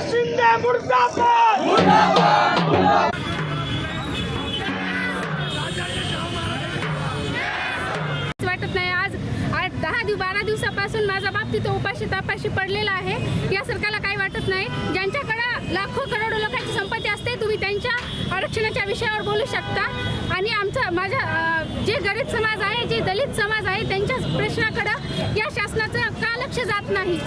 शिंदे वाटत नाही आज. आज दहा दिव बारा दिवसापासून माझा बाबतीत उपाशी तापाशी पडलेला आहे. या सरकारला काही वाटत नाही. ज्यांच्याकडे लाखो करोडो लोकांची संपत्ती असते. तुम्ही त्यांच्या आरक्षणाच्या विषयावर बोलू शकता. आणि आमचा माझ्या जे गरीब समाज आहे जे दलित समाज आहे त्यांच्या प्रश्नाकडं या शासनाचं का लक्ष जात नाही?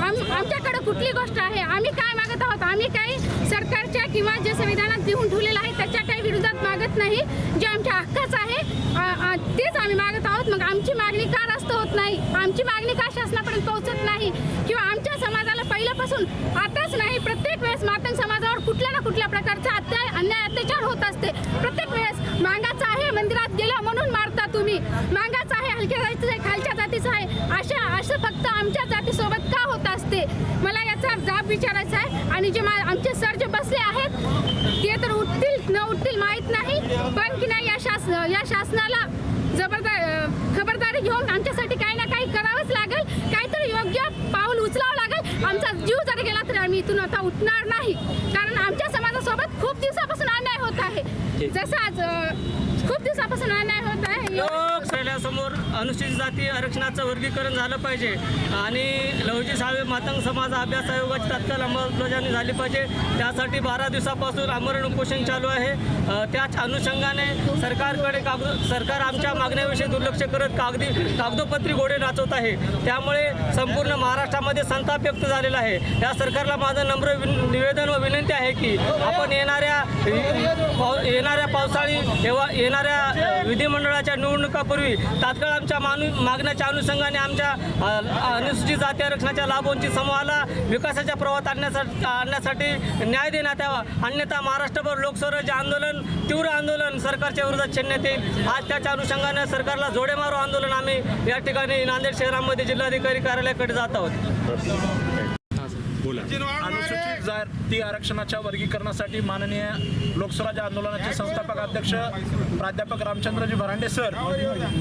आम आमच्याकडं कुठली गोष्ट आहे? आम्ही काय मागत आहोत? आम्ही काही सरकारच्या किंवा जे संविधानात देऊन ठेवलेलं आहे त्याच्या काही विरोधात मागत नाही. जे आमच्या हक्काचं आहे तेच आम्ही मागत आहोत. मग आमची मागणी का रास्त होत नाही? आमची मागणी का शासनापर्यंत पोहोचत नाही? किंवा आमच्या समाजाला पहिल्यापासून आता नाही प्रत्येक वेळेस मातंग समाजावर कुठल्या ना कुठल्या प्रकारचा अत्याय अन्याय अत्याचार होत असते. प्रत्येक वेळेस मांगाचा आहे मंदिरात गेला म्हणून मारता तुम्ही. मांगाचा आहे हलक्या जातीचं आहे खालच्या जातीचं आहे. अशा असं फक्त आमच्या जातीसोबत का होत असते? मला याचा जाब विचारायचा आहे. आणि जे मा आमचे सर जे बसले आहेत ते तर उठतील न उठतील माहीत नाही. पण की नाही या शास या शासनाला जबरदार खबरदारी घेऊन आमच्यासाठी काही ना काही करावंच लागेल. काहीतरी योग्य पाऊल उचलावं लागेल. आमचा तरी आम्ही इथून आता उठणार नाही. कारण आमच्या समाजासोबत खूप दिवसापासून अन्याय होत आहे. जसं आज खूप दिवसापासून अन्याय होत आहे लोकसभेसमोर अनुसूचित जाती आरक्षणाचं वर्गीकरण झालं पाहिजे. आणि लवजी सावे मातंग समाज अभ्यास आयोगाची तात्काळ अंमलबजावणी झाली पाहिजे. त्यासाठी बारा दिवसापासून आमरण उपोषण चालू आहे. त्याच अनुषंगाने सरकारकडे कागद सरकार आमच्या मागण्याविषयी दुर्लक्ष करत कागदी कागदोपत्री घोडे नाचवत आहे. त्यामुळे संपूर्ण महाराष्ट्रामध्ये संताप व्यक्त झालेला आहे. या सरकारला माझं नम्र विन- निवेदन व विनंती आहे की आपण येणाऱ्या पाव येणाऱ्या पावसाळी एव्हा येणाऱ्या विधिमंडळाच्या निवडणुकापूर्वी तात्काळ आमच्या मानु मागण्याच्या अनुषंगाने आमच्या अनुसूचित जाती आरक्षणाच्या लाभोंची समूहाला विकासाच्या प्रवाहात आणण्यासाठी आणण्यासाठी न्याय देण्यात यावा. अन्यथा महाराष्ट्रभर लोकस्वराज्य आंदोलन तीव्र आंदोलन सरकारच्या विरोधात छेडण्यात येईल. आज त्याच्या अनुषंगाने सरकारला जोडे मारो आंदोलन आम्ही या ठिकाणी नांदेड शहरामध्ये जिल्हाधिकारी कार्यालयाकडे जात आहोत. अनुसूचित जाती आरक्षणाच्या वर्गीकरणासाठी माननीय लोकस्वराज्य आंदोलनाचे संस्थापक अध्यक्ष प्राध्यापक रामचंद्रजी भरांडे सर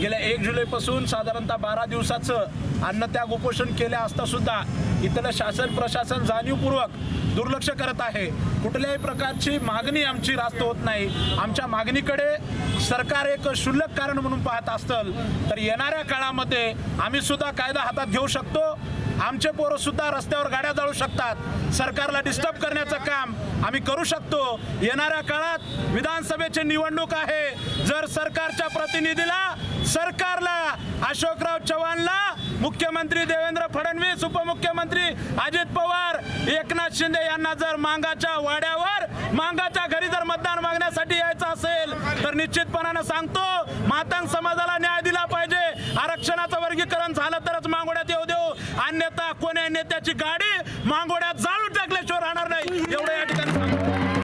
गेल्या एक जुलैपासून साधारणतः बारा दिवसाचं अन्नत्याग उपोषण केले असता सुद्धा इथलं शासन प्रशासन जाणीवपूर्वक दुर्लक्ष करत आहे. कुठल्याही प्रकारची मागणी आमची रास्त होत नाही. आमच्या मागणीकडे सरकार एक क्षुल्लक कारण म्हणून पाहत असतं. तर येणाऱ्या काळामध्ये आम्ही सुद्धा कायदा हातात घेऊ शकतो. आमचे पोरं सुद्धा रस्त्यावर गाड्या जाळू शकतात. सरकारला डिस्टर्ब करण्याचं काम आम्ही करू शकतो. येणाऱ्या काळात विधानसभेची निवडणूक आहे. जर सरकारच्या प्रतिनिधीला सरकारला अशोकराव चव्हाणला मुख्यमंत्री देवेंद्र फडणवीस उपमुख्यमंत्री अजित पवार एकनाथ शिंदे यांना जर मांगाच्या वाड्यावर मांगाच्या घरी जर मतदान मागण्यासाठी यायचं असेल तर निश्चितपणानं सांगतो मातांग समाजाला न्याय